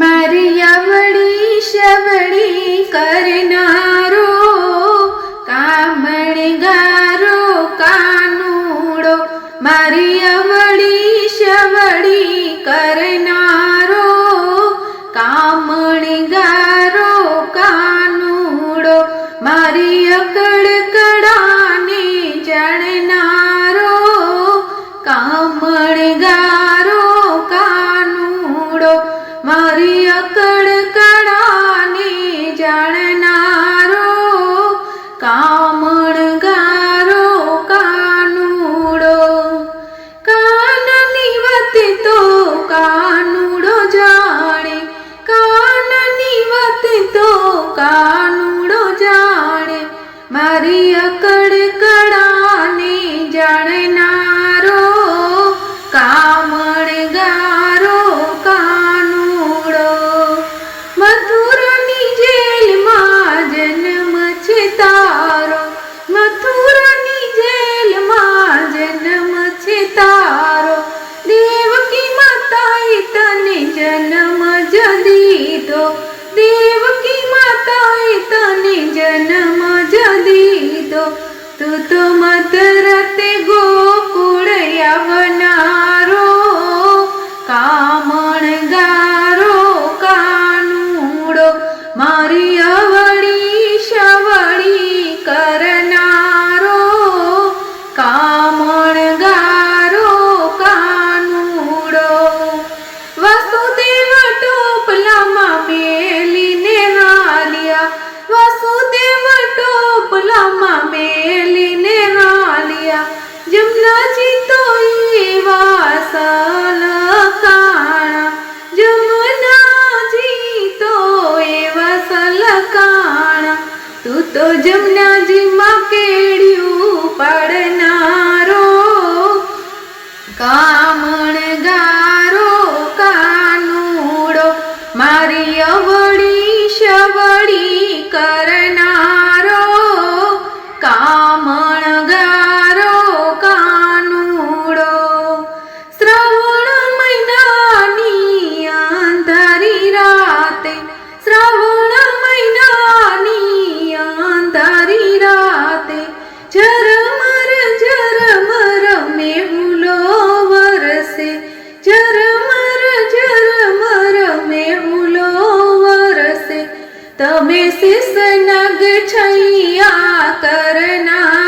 મારી અવળી શવળી કરનારો કામણગારો કાનુડો. મારી અવળી શવળી કરનારો કામણગારો કાનુડો. મારી અકડકડાને જાણનારો કામણગારો મારી અકડ કડાને જાણનારો जन्म जदितो तु तो मत रते गोकुळ यावन મેલીને હાલ્યા. જમનાજી તો એવા સલકાણા જમનાજી તો એવા સલકાણા તું તો જમનાજીમાં કેળ્યું પડનારો. કામણગારો તમે શિષનગ છૈયા કરનારો કામણગારો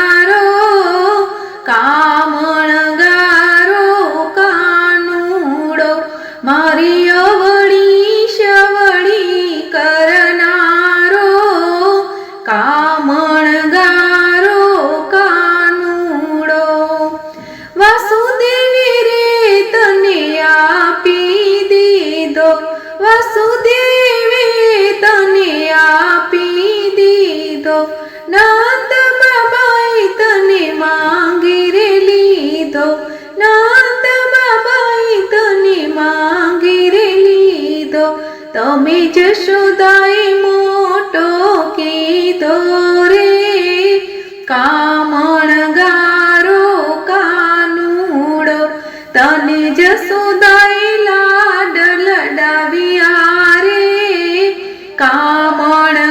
તમે જશોદાએ મોટો કીધો રે. કામણગારો કાનુડો તને જસોદાએ લાડ લડાવ્યા રે. કામણગારો